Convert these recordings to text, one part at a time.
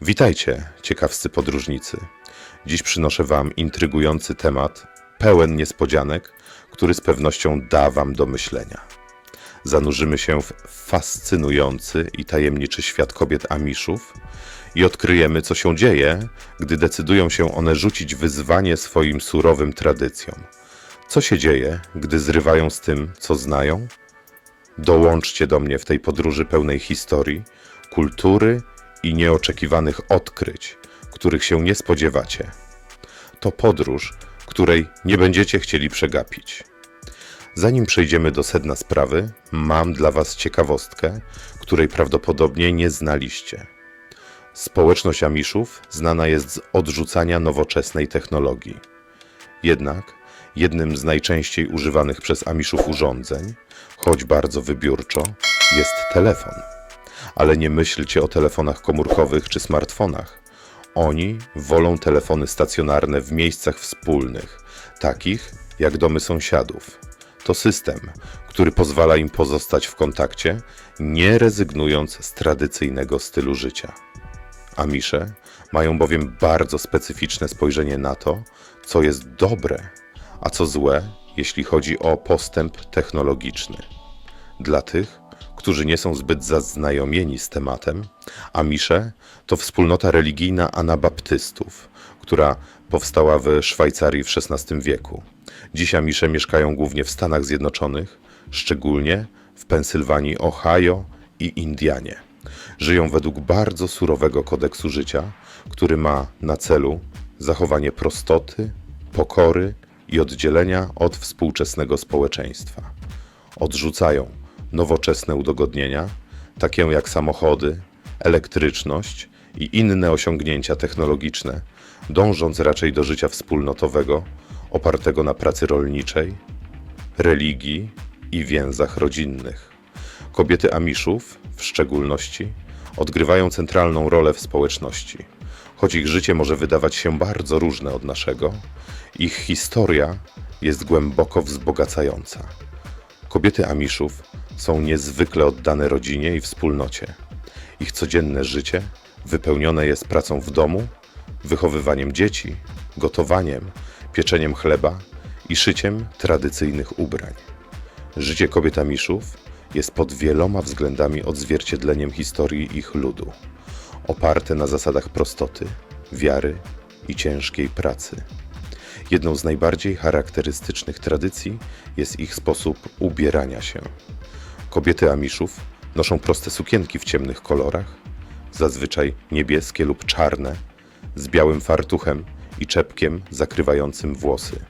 Witajcie, ciekawscy podróżnicy. Dziś przynoszę Wam intrygujący temat, pełen niespodzianek, który z pewnością da Wam do myślenia. Zanurzymy się w fascynujący i tajemniczy świat kobiet Amiszów i odkryjemy, co się dzieje, gdy decydują się one rzucić wyzwanie swoim surowym tradycjom. Co się dzieje, gdy zrywają z tym, co znają? Dołączcie do mnie w tej podróży pełnej historii, kultury nieoczekiwanych odkryć, których się nie spodziewacie. To podróż, której nie będziecie chcieli przegapić. Zanim przejdziemy do sedna sprawy, mam dla Was ciekawostkę, której prawdopodobnie nie znaliście. Społeczność Amiszów znana jest z odrzucania nowoczesnej technologii. Jednak jednym z najczęściej używanych przez Amiszów urządzeń, choć bardzo wybiórczo, jest telefon. Ale nie myślcie o telefonach komórkowych czy smartfonach. Oni wolą telefony stacjonarne w miejscach wspólnych, takich jak domy sąsiadów. To system, który pozwala im pozostać w kontakcie, nie rezygnując z tradycyjnego stylu życia. Amisze mają bowiem bardzo specyficzne spojrzenie na to, co jest dobre, a co złe, jeśli chodzi o postęp technologiczny. Dla tych, którzy nie są zbyt zaznajomieni z tematem, Amisze to wspólnota religijna anabaptystów, która powstała w Szwajcarii w XVI wieku. Dziś Amisze mieszkają głównie w Stanach Zjednoczonych, szczególnie w Pensylwanii, Ohio i Indianie. Żyją według bardzo surowego kodeksu życia, który ma na celu zachowanie prostoty, pokory i oddzielenia od współczesnego społeczeństwa. Odrzucają nowoczesne udogodnienia, takie jak samochody, elektryczność i inne osiągnięcia technologiczne, dążąc raczej do życia wspólnotowego, opartego na pracy rolniczej, religii i więzach rodzinnych. Kobiety Amiszów, w szczególności, odgrywają centralną rolę w społeczności. Choć ich życie może wydawać się bardzo różne od naszego, ich historia jest głęboko wzbogacająca. Kobiety Amiszów są niezwykle oddane rodzinie i wspólnocie. Ich codzienne życie wypełnione jest pracą w domu, wychowywaniem dzieci, gotowaniem, pieczeniem chleba i szyciem tradycyjnych ubrań. Życie kobiet Amiszów jest pod wieloma względami odzwierciedleniem historii ich ludu, oparte na zasadach prostoty, wiary i ciężkiej pracy. Jedną z najbardziej charakterystycznych tradycji jest ich sposób ubierania się. Kobiety Amiszów noszą proste sukienki w ciemnych kolorach, zazwyczaj niebieskie lub czarne, z białym fartuchem i czepkiem zakrywającym włosy.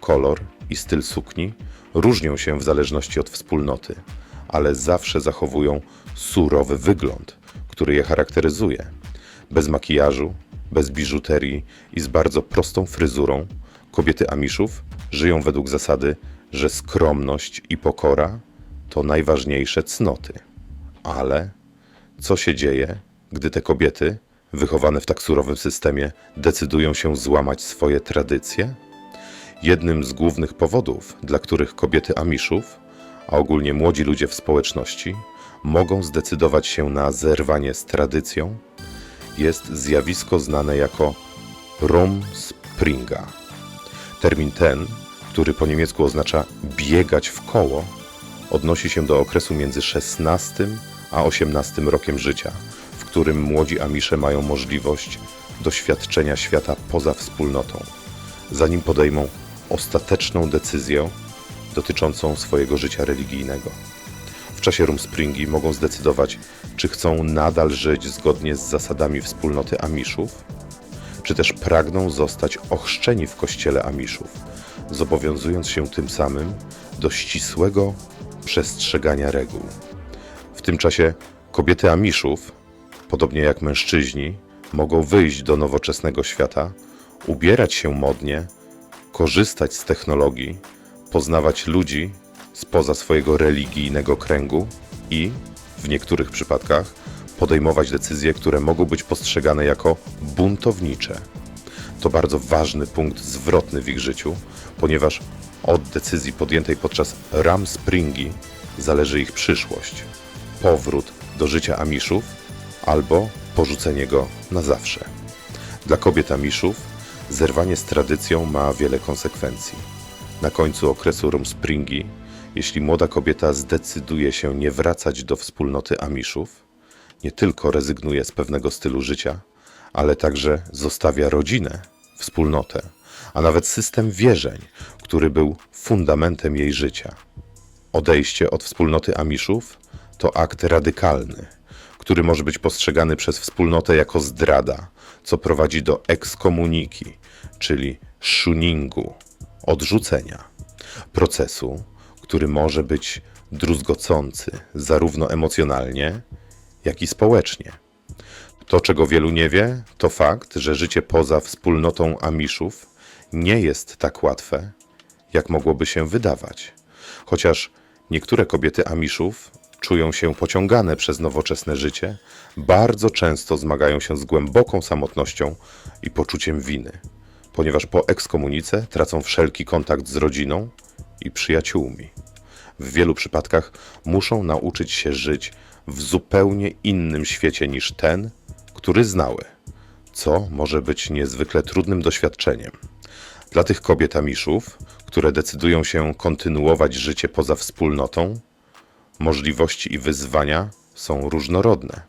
Kolor i styl sukni różnią się w zależności od wspólnoty, ale zawsze zachowują surowy wygląd, który je charakteryzuje. Bez makijażu, bez biżuterii i z bardzo prostą fryzurą, kobiety Amiszów żyją według zasady, że skromność i pokora to najważniejsze cnoty. Ale co się dzieje, gdy te kobiety, wychowane w tak surowym systemie, decydują się złamać swoje tradycje? Jednym z głównych powodów, dla których kobiety Amiszów, a ogólnie młodzi ludzie w społeczności, mogą zdecydować się na zerwanie z tradycją, jest zjawisko znane jako Rumspringa. Termin ten, który po niemiecku oznacza biegać w koło, odnosi się do okresu między 16 a 18 rokiem życia, w którym młodzi Amisze mają możliwość doświadczenia świata poza wspólnotą, zanim podejmą ostateczną decyzję dotyczącą swojego życia religijnego. W czasie Rumspringi mogą zdecydować, czy chcą nadal żyć zgodnie z zasadami wspólnoty Amiszów, czy też pragną zostać ochrzczeni w kościele Amiszów, zobowiązując się tym samym do ścisłego przestrzegania reguł. W tym czasie kobiety Amiszów, podobnie jak mężczyźni, mogą wyjść do nowoczesnego świata, ubierać się modnie, korzystać z technologii, poznawać ludzi spoza swojego religijnego kręgu i, w niektórych przypadkach, podejmować decyzje, które mogą być postrzegane jako buntownicze. To bardzo ważny punkt zwrotny w ich życiu, ponieważ od decyzji podjętej podczas Ram Springi zależy ich przyszłość, powrót do życia Amiszów albo porzucenie go na zawsze. Dla kobiet Amiszów zerwanie z tradycją ma wiele konsekwencji. Na końcu okresu Rumspringi, jeśli młoda kobieta zdecyduje się nie wracać do wspólnoty Amiszów, nie tylko rezygnuje z pewnego stylu życia, ale także zostawia rodzinę, wspólnotę, a nawet system wierzeń, który był fundamentem jej życia. Odejście od wspólnoty Amiszów to akt radykalny, który może być postrzegany przez wspólnotę jako zdrada, co prowadzi do ekskomuniki, czyli shuningu, odrzucenia, procesu, który może być druzgocący zarówno emocjonalnie, jak i społecznie. To, czego wielu nie wie, to fakt, że życie poza wspólnotą Amiszów nie jest tak łatwe, jak mogłoby się wydawać. Chociaż niektóre kobiety Amiszów czują się pociągane przez nowoczesne życie, bardzo często zmagają się z głęboką samotnością i poczuciem winy, ponieważ po ekskomunice tracą wszelki kontakt z rodziną i przyjaciółmi. W wielu przypadkach muszą nauczyć się żyć w zupełnie innym świecie niż ten, który znały, co może być niezwykle trudnym doświadczeniem. Dla tych kobiet Amiszów, które decydują się kontynuować życie poza wspólnotą, możliwości i wyzwania są różnorodne.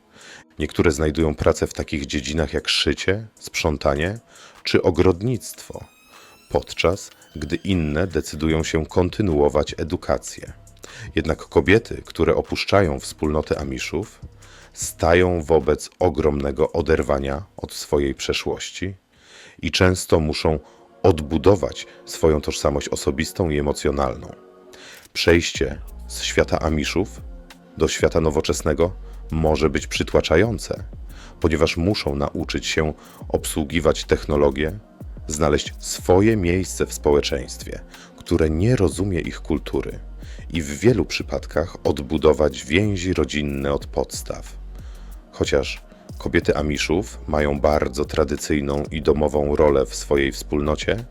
Niektóre znajdują pracę w takich dziedzinach jak szycie, sprzątanie czy ogrodnictwo, podczas gdy inne decydują się kontynuować edukację. Jednak kobiety, które opuszczają wspólnotę Amiszów, stają wobec ogromnego oderwania od swojej przeszłości i często muszą odbudować swoją tożsamość osobistą i emocjonalną. Przejście z świata Amiszów do świata nowoczesnego może być przytłaczające, ponieważ muszą nauczyć się obsługiwać technologię, znaleźć swoje miejsce w społeczeństwie, które nie rozumie ich kultury i w wielu przypadkach odbudować więzi rodzinne od podstaw. Chociaż kobiety Amiszów mają bardzo tradycyjną i domową rolę w swojej wspólnocie,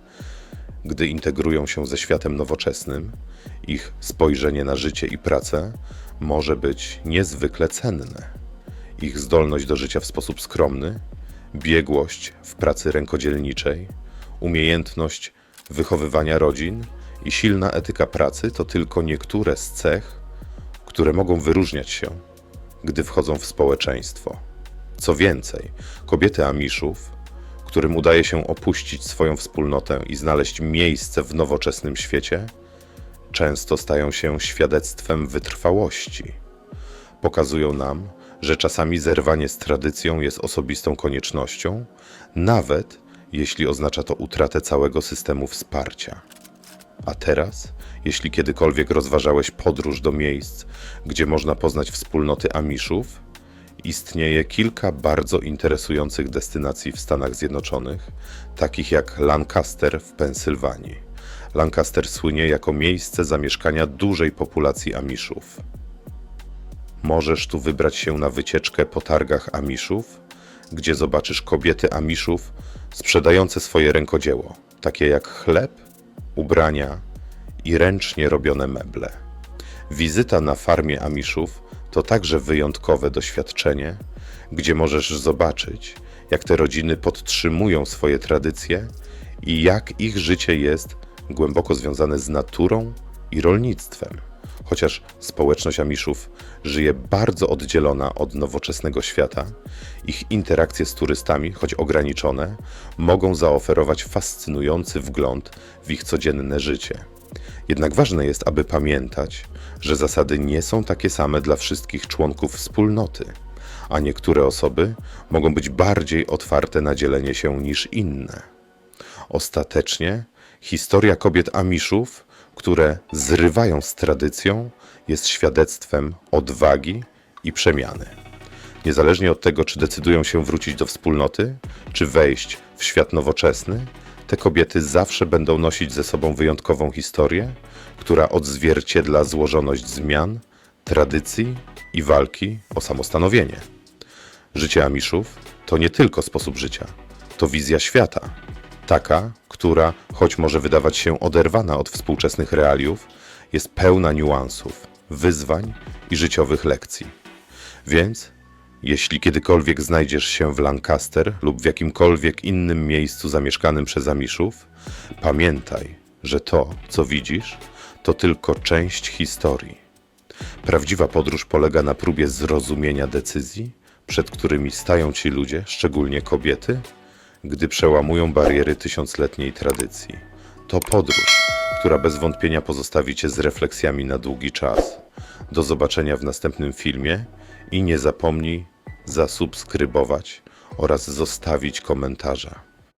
gdy integrują się ze światem nowoczesnym, ich spojrzenie na życie i pracę może być niezwykle cenne. Ich zdolność do życia w sposób skromny, biegłość w pracy rękodzielniczej, umiejętność wychowywania rodzin i silna etyka pracy to tylko niektóre z cech, które mogą wyróżniać się, gdy wchodzą w społeczeństwo. Co więcej, kobiety Amiszów, którym udaje się opuścić swoją wspólnotę i znaleźć miejsce w nowoczesnym świecie, często stają się świadectwem wytrwałości. Pokazują nam, że czasami zerwanie z tradycją jest osobistą koniecznością, nawet jeśli oznacza to utratę całego systemu wsparcia. A teraz, jeśli kiedykolwiek rozważałeś podróż do miejsc, gdzie można poznać wspólnoty Amiszów, istnieje kilka bardzo interesujących destynacji w Stanach Zjednoczonych, takich jak Lancaster w Pensylwanii. Lancaster słynie jako miejsce zamieszkania dużej populacji Amiszów. Możesz tu wybrać się na wycieczkę po targach Amiszów, gdzie zobaczysz kobiety Amiszów sprzedające swoje rękodzieło, takie jak chleb, ubrania i ręcznie robione meble. Wizyta na farmie Amiszów to także wyjątkowe doświadczenie, gdzie możesz zobaczyć, jak te rodziny podtrzymują swoje tradycje i jak ich życie jest głęboko związane z naturą i rolnictwem. Chociaż społeczność Amiszów żyje bardzo oddzielona od nowoczesnego świata, ich interakcje z turystami, choć ograniczone, mogą zaoferować fascynujący wgląd w ich codzienne życie. Jednak ważne jest, aby pamiętać, że zasady nie są takie same dla wszystkich członków wspólnoty, a niektóre osoby mogą być bardziej otwarte na dzielenie się niż inne. Ostatecznie historia kobiet Amiszów, które zrywają z tradycją, jest świadectwem odwagi i przemiany. Niezależnie od tego, czy decydują się wrócić do wspólnoty, czy wejść w świat nowoczesny, te kobiety zawsze będą nosić ze sobą wyjątkową historię, która odzwierciedla złożoność zmian, tradycji i walki o samostanowienie. Życie Amiszów to nie tylko sposób życia, to wizja świata. Taka, która, choć może wydawać się oderwana od współczesnych realiów, jest pełna niuansów, wyzwań i życiowych lekcji. Więc, Jeśli kiedykolwiek znajdziesz się w Lancaster lub w jakimkolwiek innym miejscu zamieszkanym przez Amiszów, pamiętaj, że to, co widzisz, to tylko część historii. Prawdziwa podróż polega na próbie zrozumienia decyzji, przed którymi stają ci ludzie, szczególnie kobiety, gdy przełamują bariery tysiącletniej tradycji. To podróż, która bez wątpienia pozostawi cię z refleksjami na długi czas. Do zobaczenia w następnym filmie i nie zapomnij zasubskrybować oraz zostawić komentarza.